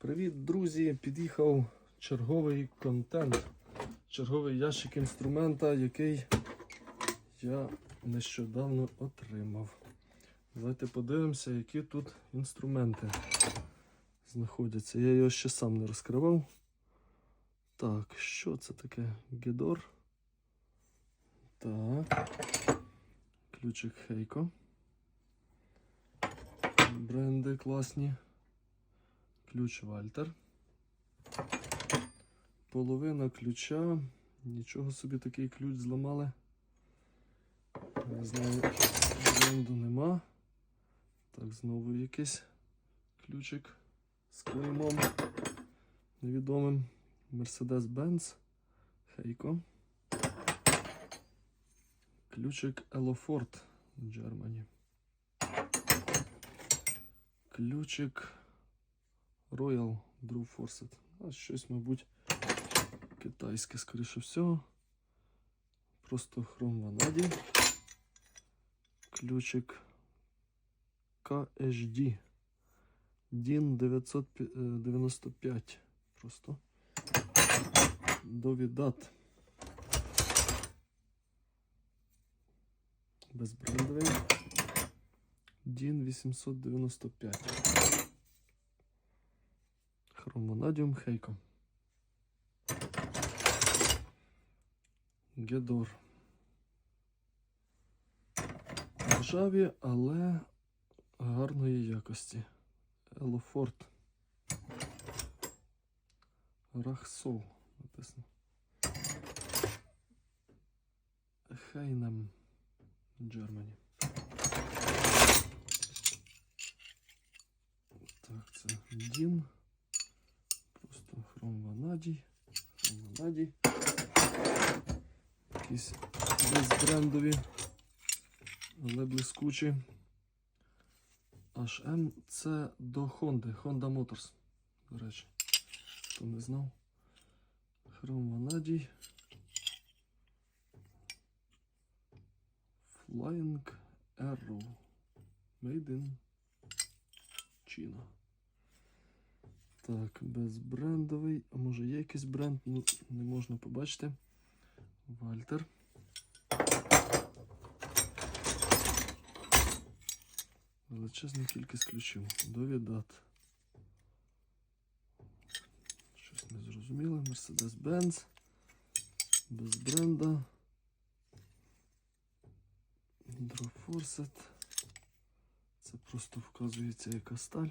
Привіт, друзі! Під'їхав черговий контент, черговий ящик інструмента, який я нещодавно отримав. Давайте подивимося, які тут інструменти знаходяться. Я його ще сам не розкривав. Так, що це таке? Гедор. Так. Ключик Хейко. Бренди класні. Ключ Вальтер. Половина ключа. Нічого собі такий ключ зламали. Не знаю, бренду нема. Так, знову якийсь ключик з клеймом невідомим. Mercedes-Benz. Хейко. Ключик Елофорд Germany. Ключик Royal Drew Fawcett. А щось, мабуть, китайське, скоріше всього. Просто хром ванаді. Ключик KHD. DIN 995. Просто. Довідат. Безбрендовий. DIN 895. Хромонадіум Хейко. Гедор. Ржаві, але гарної якості. Елофорт. Рахсол написано. Хейнем. Germany. Так, це Дін. Хром ванадій. Якісь безбрендові, але блискучі. HM це до Honda. Honda Motors. До речі, хто не знав. Хром ванадій. Flying Arrow. Made in China. Так, безбрендовий. А може є якийсь бренд? Ну, не можна побачити. Вальтер. Величезна кількість ключів. Довідат. Щось не зрозуміло. Mercedes-Benz. Без бренда. Дрофорсет. Це просто вказується яка сталь.